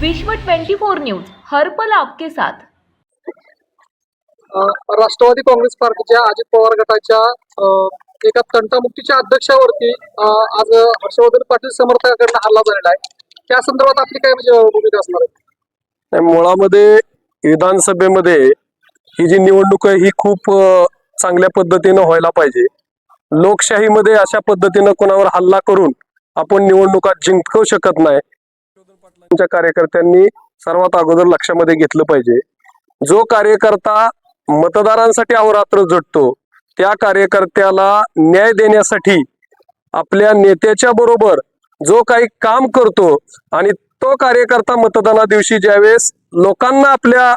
विश्व 24 न्यूज हर पल आपके साथ. राष्ट्रवादी काँग्रेस पार्टीच्या अजित पवार गटाच्या एका तंटामुक्तीच्या अध्यक्षावरती आज हर्षवर्धन पाटील समर्थकांकडून हल्ला झालेला आहे. त्या संदर्भात आपली काय म्हणजे भूमिका असणार आहे? मुळामध्ये विधानसभेमध्ये ही जी निवडणूक आहे ही खूप चांगल्या पद्धतीनं व्हायला पाहिजे. लोकशाहीमध्ये अशा पद्धतीनं कोणावर हल्ला करून आपण निवडणुका जिंकू शकत नाही. त्यांच्या कार्यकर्त्यांनी सर्वात अगोदर लक्षामध्ये घेतलं पाहिजे. जो कार्यकर्ता मतदारांसाठी अहोरात्र झटतो त्या कार्यकर्त्याला न्याय देण्यासाठी आपल्या नेत्याच्या बरोबर जो काही काम करतो आणि तो कार्यकर्ता मतदाना दिवशी ज्यावेळेस लोकांना आपल्या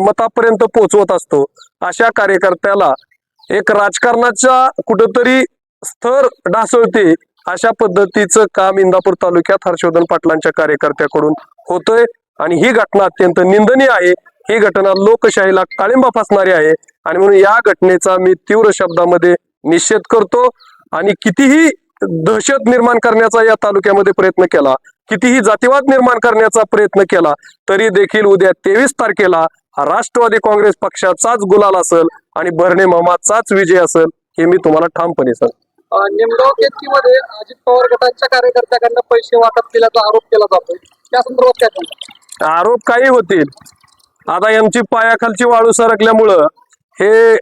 मतापर्यंत पोहोचवत असतो अशा कार्यकर्त्याला एक राजकारणाच्या कुठंतरी स्तर ढासळते अशा पद्धतीचं काम इंदापूर तालुक्यात हर्षवर्धन पाटलांच्या कार्यकर्त्याकडून होतोय. आणि ही घटना अत्यंत निंदनीय आहे. ही घटना लोकशाहीला काळिंबा फासणारी आहे. आणि म्हणून या घटनेचा मी तीव्र शब्दामध्ये निषेध करतो. आणि कितीही दहशत निर्माण करण्याचा या तालुक्यामध्ये प्रयत्न केला कितीही जातीवाद निर्माण करण्याचा प्रयत्न केला तरी देखील उद्या तेवीस तारखेला राष्ट्रवादी काँग्रेस पक्षाचाच गुलाल असेल आणि भरणे मामाचाच विजय असेल हे मी तुम्हाला ठामपणे सांग निमगाव केतकीमध्ये अजित पवार गटाच्या कार्यकर्त्याकडनं पैसे वाटप केल्याचा आरोप केला जातोय. त्या संदर्भात काय सांगा आरोप काही होतील. आता यांची पायाखालची वाळू सरकल्यामुळं हे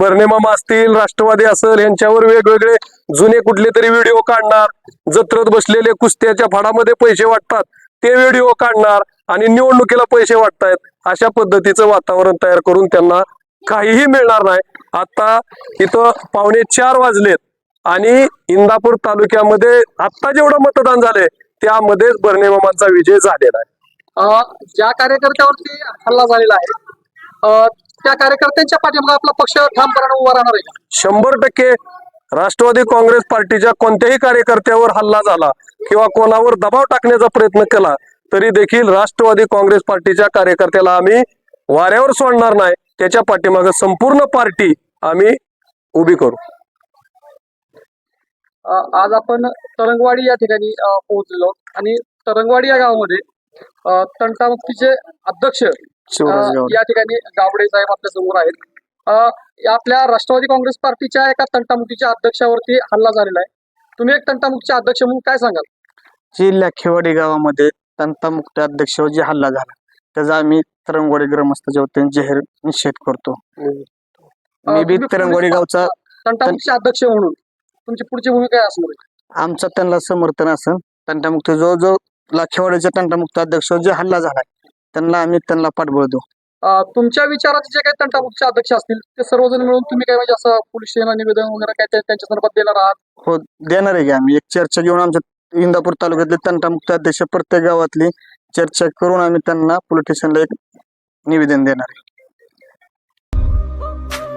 बर्णे असतील राष्ट्रवादी असेल यांच्यावर वेगवेगळे जुने कुठले तरी व्हिडिओ काढणार जत्रत बसलेले कुस्त्याच्या फाडामध्ये पैसे वाटतात ते व्हिडिओ काढणार आणि निवडणुकीला पैसे वाटतायत अशा पद्धतीचं वातावरण तयार करून त्यांना काहीही मिळणार नाही. आता इथं पावणे चार वाजलेत. आणि इंदापूर तालुक्यामध्ये आता जेवढं मतदान झालंय त्यामध्येच बर्णे मामांचा विजय झालेला आहे. ज्या कार्यकर्त्यावरती हल्ला झालेला आहे त्या कार्यकर्त्यांच्या पाठीमागे आपला पक्ष ठामपणाने उभा राहणार आहे? शंभर टक्के राष्ट्रवादी काँग्रेस पार्टीच्या कोणत्याही कार्यकर्त्यावर हल्ला झाला किंवा कोणावर दबाव टाकण्याचा प्रयत्न केला तरी देखील राष्ट्रवादी काँग्रेस पार्टीच्या कार्यकर्त्याला आम्ही वाऱ्यावर सोडणार नाही. त्याच्या पाठीमागे संपूर्ण पार्टी आम्ही उभी करू. आज आपण तरंगवाडी या ठिकाणी अ, पोहोचलो आणि तरंगवाडी या गावामध्ये तंटामुक्तीचे अध्यक्ष या ठिकाणी गावडे साहेब आपल्यासमोर आहेत. आपल्या राष्ट्रवादी काँग्रेस पार्टीच्या एका तंटामुक्तीच्या अध्यक्षावरती हल्ला झालेला आहे. तुम्ही एक तंटामुक्तीचे अध्यक्ष म्हणून काय सांगाल? जिल्हा खेवाडी गावामध्ये तंटामुक्त अध्यक्षावर जे हल्ला झाला त्याचा आम्ही तरंगवाडी ग्रामस्थाच्या वतीने जाहीर निषेध करतो. अ, मी बी तरंगवाडी गावचा तंटामुक्तीचे अध्यक्ष म्हणून. तुमची पुढची भूमिका काय असणार? आहे? आमचा त्यांना समर्थन असेल तंटामुक्त जो जो लाखेवाडीच्या तंटामुक्त अध्यक्षावर जे हल्ला झालाय त्यांना आम्ही त्यांना पाठबळ देऊ. अ, तुमच्या विचाराचे जे काही तंटामुक्तीचे अध्यक्ष असतील ते सर्वजण मिळून तुम्ही काय म्हणजे असं पोलीस स्टेशनला निवेदन वगैरे काय त्या- त्यांच्या संदर्भात देणार आहात? हो देणार आहे की आम्ही. एक चर्चा घेऊन आमच्या इंदापूर तालुक्यातले तंटामुक्त अध्यक्ष प्रत्येक गावातली चर्चा करून आम्ही त्यांना पोलीस स्टेशनला एक निवेदन देणार आहे.